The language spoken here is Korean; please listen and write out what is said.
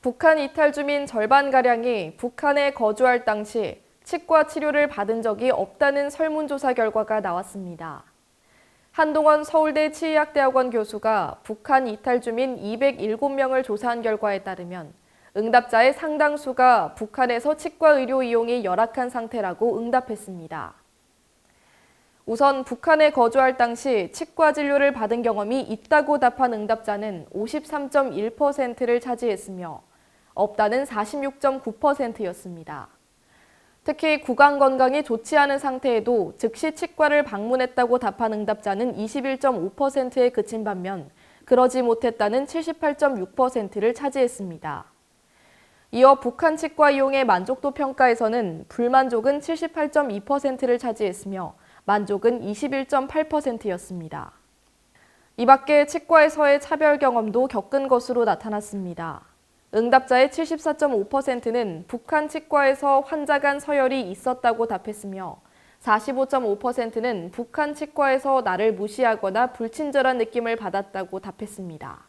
북한 이탈 주민 절반가량이 북한에 거주할 당시 치과 치료를 받은 적이 없다는 설문조사 결과가 나왔습니다. 한동원 서울대 치의학대학원 교수가 북한 이탈 주민 207명을 조사한 결과에 따르면 응답자의 상당수가 북한에서 치과 의료 이용이 열악한 상태라고 응답했습니다. 우선 북한에 거주할 당시 치과 진료를 받은 경험이 있다고 답한 응답자는 53.1%를 차지했으며 없다는 46.9%였습니다. 특히 구강 건강이 좋지 않은 상태에도 즉시 치과를 방문했다고 답한 응답자는 21.5%에 그친 반면 그러지 못했다는 78.6%를 차지했습니다. 이어 북한 치과 이용의 만족도 평가에서는 불만족은 78.2%를 차지했으며 만족은 21.8%였습니다. 이 밖에 치과에서의 차별 경험도 겪은 것으로 나타났습니다. 응답자의 74.5%는 북한 치과에서 환자 간 서열이 있었다고 답했으며 45.5%는 북한 치과에서 나를 무시하거나 불친절한 느낌을 받았다고 답했습니다.